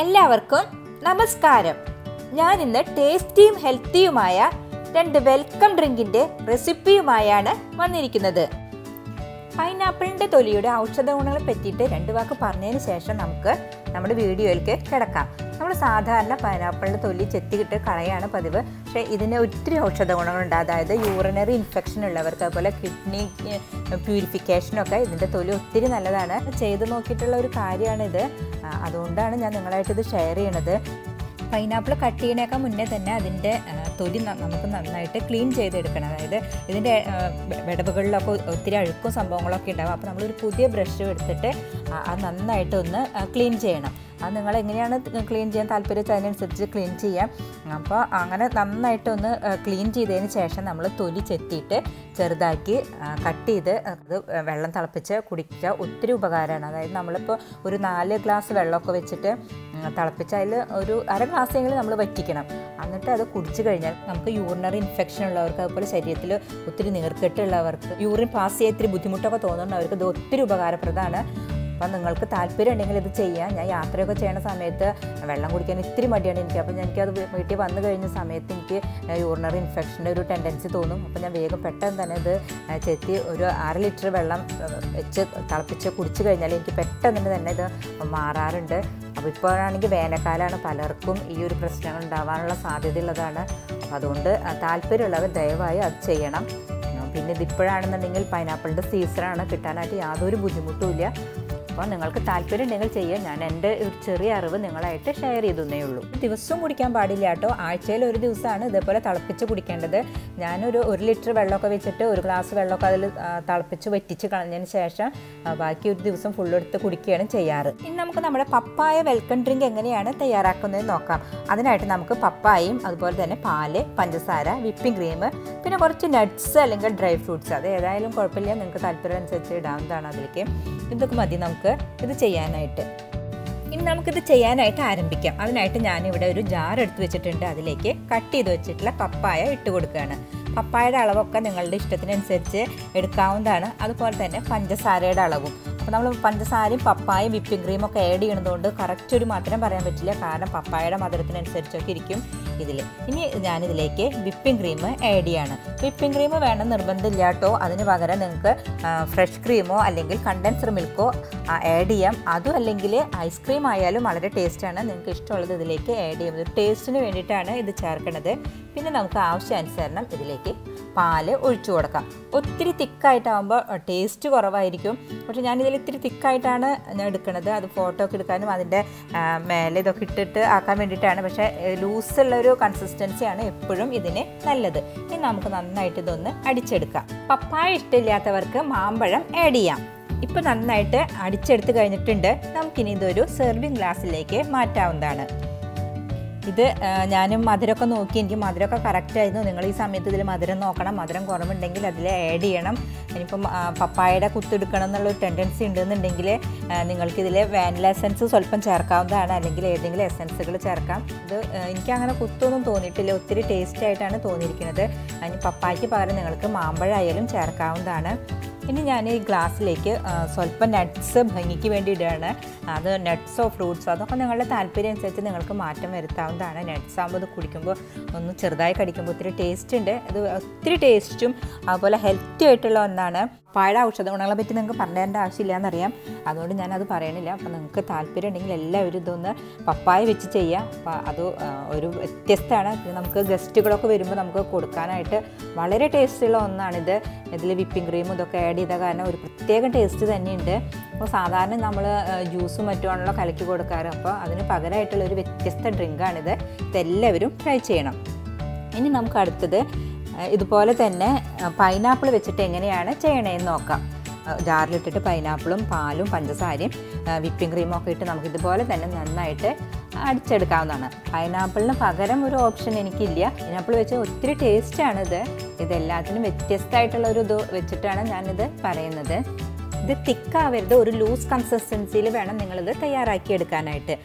എല്ലാവർക്കും നമസ്കാരം. ഞാൻ ഇന്ന് ടേസ്റ്റിയും ഹെൽത്തിയുമായ രണ്ട് വെൽക്കം ഡ്രിങ്കിന്റെ റെസിപ്പിയുമായാണ് വന്നിരിക്കുന്നത്. പൈനാപ്പിളിന്റെ തൊലിയുടെ ഔഷധ ഗുണങ്ങളെ പറ്റിയിട്ട് രണ്ട് വാക്ക് പറഞ്ഞതിന് ശേഷം നമുക്ക് നമ്മുടെ വീഡിയോയിലേക്ക് കിടക്കാം. നമ്മൾ സാധാരണ പൈനാപ്പിളിന്റെ തൊലി ചെത്തിക്കിട്ട് കളയാണ് പതിവ്. പക്ഷേ ഇതിന് ഒത്തിരി ഔഷധ ഗുണങ്ങളുണ്ട്. അതായത് യൂറിനറി ഇൻഫെക്ഷൻ ഉള്ളവർക്ക് അതുപോലെ കിഡ്നി പ്യൂരിഫിക്കേഷനൊക്കെ ഇതിന്റെ തൊലി ഒത്തിരി നല്ലതാണ്. ചെയ്ത് നോക്കിയിട്ടുള്ള ഒരു കാര്യമാണിത്. അതുകൊണ്ടാണ് ഞാൻ നിങ്ങളായിട്ട് ഇത് ഷെയർ ചെയ്യണത്. പൈനാപ്പിൾ കട്ട് ചെയ്യണേക്കാൾ മുന്നേ തന്നെ അതിന്റെ തൊലി നമുക്ക് നന്നായിട്ട് ക്ലീൻ ചെയ്തെടുക്കണം. അതായത് ഇതിന്റെ വിടവുകളിലൊക്കെ ഒത്തിരി അഴുക്കും സംഭവങ്ങളൊക്കെ ഉണ്ടാവും. അപ്പോൾ നമ്മളൊരു പുതിയ ബ്രഷ് എടുത്തിട്ട് അത് നന്നായിട്ട് ഒന്ന് ക്ലീൻ ചെയ്യണം. അത് നിങ്ങൾ എങ്ങനെയാണ് ക്ലീൻ ചെയ്യാൻ താല്പര്യം അതിനനുസരിച്ച് ക്ലീൻ ചെയ്യാം. അപ്പോൾ അങ്ങനെ നന്നായിട്ടൊന്ന് ക്ലീൻ ചെയ്തതിന് ശേഷം നമ്മൾ തൊലി ചെത്തിയിട്ട് ചെറുതാക്കി കട്ട് ചെയ്ത് അത് വെള്ളം തിളപ്പിച്ച് കുടിക്കുക. ഒത്തിരി ഉപകാരമാണ്. അതായത് നമ്മളിപ്പോൾ ഒരു നാല് ഗ്ലാസ് വെള്ളമൊക്കെ വെച്ചിട്ട് തിളപ്പിച്ച് അതിൽ ഒരു അര ഗ്ലാസ്സെങ്കിലും നമ്മൾ വറ്റിക്കണം. എന്നിട്ട് അത് കുടിച്ചു കഴിഞ്ഞാൽ നമുക്ക് യൂറിനറി ഇൻഫെക്ഷൻ ഉള്ളവർക്ക് അതുപോലെ ശരീരത്തിൽ ഒത്തിരി നീർക്കെട്ടുള്ളവർക്ക് യൂറിൻ പാസ് ചെയ്യാൻ ഇത്തിരി ബുദ്ധിമുട്ടൊക്കെ തോന്നുന്നവർക്ക് ഇത് ഒത്തിരി ഉപകാരപ്രദമാണ്. അപ്പം നിങ്ങൾക്ക് താല്പര്യം ഉണ്ടെങ്കിൽ ഇത് ചെയ്യാം. ഞാൻ യാത്രയൊക്കെ ചെയ്യുന്ന സമയത്ത് വെള്ളം കുടിക്കാൻ ഇത്തിരി മടിയാണ് എനിക്ക്. അപ്പം എനിക്കത് വീട്ടിൽ വന്നു കഴിഞ്ഞ സമയത്ത് എനിക്ക് യൂറിനറി ഇൻഫെക്ഷന്റെ ഒരു ടെൻഡൻസി തോന്നും. അപ്പം ഞാൻ വേഗം പെട്ടെന്ന് തന്നെ ഇത് ചെത്തി ഒരു അര ലിറ്റർ വെള്ളം വെച്ച് തിളപ്പിച്ച് കുടിച്ചു കഴിഞ്ഞാൽ എനിക്ക് പെട്ടെന്ന് തന്നെ ഇത് മാറാറുണ്ട്. അപ്പോൾ ഇപ്പോഴാണെങ്കിൽ വേനൽക്കാലമാണ് പലർക്കും ഈ ഒരു പ്രശ്നങ്ങൾ ഉണ്ടാവാനുള്ള സാധ്യതയുള്ളതാണ് അതുകൊണ്ട് താല്പര്യമുള്ളവർ ദയവായി അത് ചെയ്യണം. പിന്നെ ഇതിപ്പോഴാണെന്നുണ്ടെങ്കിൽ പൈനാപ്പിളിന്റെ സീസണാണ് കിട്ടാനായിട്ട് യാതൊരു ബുദ്ധിമുട്ടുമില്ല അപ്പോൾ നിങ്ങൾക്ക് താല്പര്യം ഉണ്ടെങ്കിൽ ചെയ്യാം. ഞാൻ എന്റെ ഒരു ചെറിയ അറിവ് നിങ്ങളായിട്ട് ഷെയർ ചെയ്തേ ഉള്ളൂ. ദിവസവും കുടിക്കാൻ പാടില്ല കേട്ടോ. ആഴ്ചയിൽ ഒരു ദിവസമാണ് ഇതേപോലെ തിളപ്പിച്ച് കുടിക്കേണ്ടത്. ഞാനൊരു ഒരു ലിറ്റർ വെള്ളമൊക്കെ വെച്ചിട്ട് ഒരു ഗ്ലാസ് വെള്ളമൊക്കെ അതിൽ തിളപ്പിച്ച് വറ്റിച്ച് കളഞ്ഞതിന് ശേഷം ബാക്കി ഒരു ദിവസം ഫുൾ എടുത്ത് കുടിക്കുകയാണ് ചെയ്യാറ്. ഇനി നമുക്ക് നമ്മുടെ പപ്പായ വെൽക്കം ഡ്രിങ്ക് എങ്ങനെയാണ് തയ്യാറാക്കുന്നത് നോക്കാം. അതിനായിട്ട് നമുക്ക് പപ്പായയും അതുപോലെ തന്നെ പാൽ പഞ്ചസാര വിപ്പിംഗ് ക്രീം പിന്നെ കുറച്ച് നട്ട്സ് അല്ലെങ്കിൽ ഡ്രൈ ഫ്രൂട്ട്സ് അത് ഏതായാലും കുഴപ്പമില്ല. നിങ്ങൾക്ക് താല്പര്യം അനുസരിച്ച് ഇടാവുന്നതാണ് അതിലേക്ക്. ഇതൊക്കെ മതി നമുക്ക്. ഇത് ചെയ്യാനായിട്ട്. ഇനി നമുക്കിത് ചെയ്യാനായിട്ട് ആരംഭിക്കാം. അതിനായിട്ട് ഞാനിവിടെ ഒരു ജാർ എടുത്ത് വെച്ചിട്ടുണ്ട്. അതിലേക്ക് കട്ട് ചെയ്ത് വെച്ചിട്ടുള്ള പപ്പായ ഇട്ട് കൊടുക്കുകയാണ്. പപ്പായയുടെ അളവൊക്കെ നിങ്ങളുടെ ഇഷ്ടത്തിനനുസരിച്ച് എടുക്കാവുന്നതാണ്. അതുപോലെ തന്നെ പഞ്ചസാരയുടെ അളവും. അപ്പോൾ നമ്മൾ പഞ്ചസാരയും പപ്പായയും വിപ്പിംഗ് ക്രീമൊക്കെ ആഡ് ചെയ്യണതുകൊണ്ട് കറക്റ്റ് ഒരു മധുരം പറയാൻ പറ്റില്ല. കാരണം പപ്പായയുടെ മധുരത്തിനനുസരിച്ചൊക്കെ ഇരിക്കും. ഇതിൽ ഇനി ഞാനിതിലേക്ക് വിപ്പിംഗ് ക്രീം ആഡ് ചെയ്യാണ്. വിപ്പിംഗ് ക്രീം വേണം നിർബന്ധമില്ല കേട്ടോ അതിന് പകരം നിങ്ങൾക്ക് ഫ്രഷ് ക്രീമോ അല്ലെങ്കിൽ കണ്ടൻസർ മിൽക്കോ ആഡ് ചെയ്യാം. അതും അല്ലെങ്കിൽ ഐസ്ക്രീം ആയാലും വളരെ ടേസ്റ്റാണ് നിങ്ങൾക്ക് ഇഷ്ടമുള്ളത് ഇതിലേക്ക് ആഡ് ചെയ്യുന്നത് ടേസ്റ്റിന് വേണ്ടിയിട്ടാണ് ഇത് ചേർക്കുന്നത് പിന്നെ നമുക്ക് ആവശ്യാനുസരണം ഇതിലേക്ക് പാൽ ഒഴിച്ചു കൊടുക്കാം. ഒത്തിരി തിക്കായിട്ടാകുമ്പോൾ ടേസ്റ്റ് കുറവായിരിക്കും. പക്ഷേ ഞാനിതിൽ ഇത്തിരി തിക്കായിട്ടാണ് ഞാൻ എടുക്കുന്നത് അത് ഫോട്ടോ ഒക്കെ എടുക്കാനും അതിന്റെ മേലെ ഇതൊക്കെ ഇട്ടിട്ട് ആക്കാൻ വേണ്ടിയിട്ടാണ്. പക്ഷേ ലൂസുള്ള ഒരു കൺസിസ്റ്റൻസിയാണ് എപ്പോഴും ഇതിന് നല്ലത്. ഇനി നമുക്ക് നന്നായിട്ട് ഇതൊന്ന് അടിച്ചെടുക്കാം. പപ്പായ ഇഷ്ടമില്ലാത്തവർക്ക് മാമ്പഴം ആഡ് ചെയ്യാം. ഇപ്പം നന്നായിട്ട് അടിച്ചെടുത്ത് കഴിഞ്ഞിട്ടുണ്ട്. നമുക്കിനി ഇതൊരു സെർവിങ് ഗ്ലാസ്സിലേക്ക് മാറ്റാവുന്നതാണ്. ഇത് ഞാനും മധുരമൊക്കെ നോക്കി. എനിക്ക് മധുരമൊക്കെ കറക്റ്റ് ആയിരുന്നു. നിങ്ങൾ ഈ സമയത്ത് ഇതിൽ മധുരം നോക്കണം. മധുരം കുറവുണ്ടെങ്കിൽ അതിൽ ആഡ് ചെയ്യണം. ഇനിയിപ്പം പപ്പായയുടെ കുത്തെടുക്കണം എന്നുള്ള ഒരു ടെൻഡൻസി ഉണ്ടെന്നുണ്ടെങ്കിൽ നിങ്ങൾക്കിതിൽ വാനില എസൻസ് സ്വല്പം ചേർക്കാവുന്നതാണ്. അല്ലെങ്കിൽ ഏതെങ്കിലും എസൻസുകൾ ചേർക്കാം. ഇത് എനിക്ക് എനിക്കങ്ങനെ കുത്തൊന്നും തോന്നിയിട്ടില്ല. ഒത്തിരി ടേസ്റ്റ് ആയിട്ടാണ് തോന്നിയിരിക്കുന്നത്. അതിന് പപ്പായ്ക്ക് പകരം നിങ്ങൾക്ക് മാമ്പഴമായാലും ചേർക്കാവുന്നതാണ്. ഇനി ഞാൻ ഈ ഗ്ലാസ്സിലേക്ക് സ്വല്പം നട്ട്സ് ഭംഗിക്ക് വേണ്ടി ഇടുകയാണ് അത് നട്ട്സോ ഫ്രൂട്ട്സോ അതൊക്കെ നിങ്ങളുടെ താല്പര്യം അനുസരിച്ച് നിങ്ങൾക്ക് മാറ്റം വരുത്താവുന്നതാണ്. നട്ട്സ് ആകുമ്പോൾ ഇത് കുടിക്കുമ്പോൾ ഒന്ന് ചെറുതായി കടിക്കുമ്പോൾ ഒത്തിരി ടേസ്റ്റ് ഉണ്ട്. അത് ഒത്തിരി ടേസ്റ്റും അതുപോലെ ഹെൽത്തി ആയിട്ടുള്ള ഒന്നാണ്. പഴ ഔഷധ ഗുണങ്ങളെ പറ്റി നിങ്ങൾക്ക് പറഞ്ഞേണ്ട ആവശ്യമില്ല എന്നറിയാം അതുകൊണ്ട് ഞാനത് പറയണില്ല. അപ്പോൾ നിങ്ങൾക്ക് താല്പര്യം ഉണ്ടെങ്കിൽ എല്ലാവരും ഇതൊന്ന് പപ്പായ വെച്ച് ചെയ്യാം. അപ്പോൾ അത് ഒരു വ്യത്യസ്തമാണ്. നമുക്ക് ഗസ്റ്റുകളൊക്കെ വരുമ്പോൾ നമുക്ക് കൊടുക്കാനായിട്ട് വളരെ ടേസ്റ്റുള്ള ഒന്നാണിത്. ഇതിൽ വിപ്പിംഗ് ക്രീമും ഇതൊക്കെ ആഡ് ചെയ്ത കാരണം ഒരു പ്രത്യേക ടേസ്റ്റ് തന്നെയുണ്ട്. അപ്പോൾ സാധാരണ നമ്മൾ ജ്യൂസും മറ്റുമാണല്ലോ കലക്കി കൊടുക്കാറ്. അപ്പോൾ അതിന് പകരമായിട്ടുള്ള ഒരു വ്യത്യസ്ത ഡ്രിങ്കാണിത് ഇതെല്ലാവരും ട്രൈ ചെയ്യണം. ഇനി നമുക്ക് അടുത്തത് ഇതുപോലെ തന്നെ പൈനാപ്പിൾ വെച്ചിട്ട് എങ്ങനെയാണ് ചെയ്യണേന്ന് നോക്കാം. ജാറിലിട്ടിട്ട് പൈനാപ്പിളും പാലും പഞ്ചസാരയും വിപ്പിംഗ് ക്രീമും ഒക്കെ ഇട്ട് നമുക്ക് ഇതുപോലെ തന്നെ നന്നായിട്ട് അടിച്ചെടുക്കാവുന്നതാണ്. പൈനാപ്പിളിന് പകരം ഒരു ഓപ്ഷൻ എനിക്കില്ല. പൈനാപ്പിൾ വെച്ച് ഒത്തിരി ടേസ്റ്റാണ് ഇത്. ഇതെല്ലാത്തിനും വ്യത്യസ്തമായിട്ടുള്ള ഒരു ഇത് വെച്ചിട്ടാണ് ഞാനിത് പറയുന്നത്. ഇത് തിക്കാവരുത്. ഒരു ലൂസ് കൺസിസ്റ്റൻസിയിൽ വേണം നിങ്ങളിത് തയ്യാറാക്കി എടുക്കാനായിട്ട്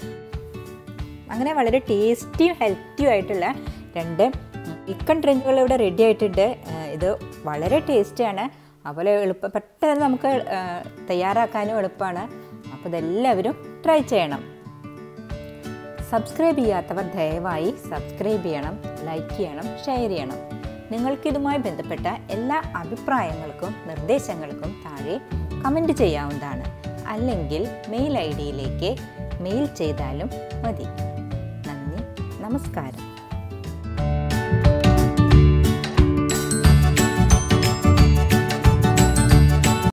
അങ്ങനെ വളരെ ടേസ്റ്റിയും ഹെൽത്തിയും ആയിട്ടുള്ള രണ്ട് ചിക്കൻ ഡ്രിങ്കുകൾ ഇവിടെ റെഡി ആയിട്ടുണ്ട്. ഇത് വളരെ ടേസ്റ്റിയാണ് അതുപോലെ എളുപ്പം പെട്ടെന്ന് നമുക്ക് തയ്യാറാക്കാനും എളുപ്പമാണ്. അപ്പോൾ ഇതെല്ലാവരും ട്രൈ ചെയ്യണം. സബ്സ്ക്രൈബ് ചെയ്യാത്തവർ ദയവായി സബ്സ്ക്രൈബ് ചെയ്യണം ലൈക്ക് ചെയ്യണം ഷെയർ ചെയ്യണം. നിങ്ങൾക്കിതുമായി ബന്ധപ്പെട്ട എല്ലാ അഭിപ്രായങ്ങൾക്കും നിർദ്ദേശങ്ങൾക്കും താഴെ കമന്റ് ചെയ്യാവുന്നതാണ്. അല്ലെങ്കിൽ മെയിൽ ഐ ഡിയിലേക്ക് മെയിൽ ചെയ്താലും മതി. നന്ദി നമസ്കാരം.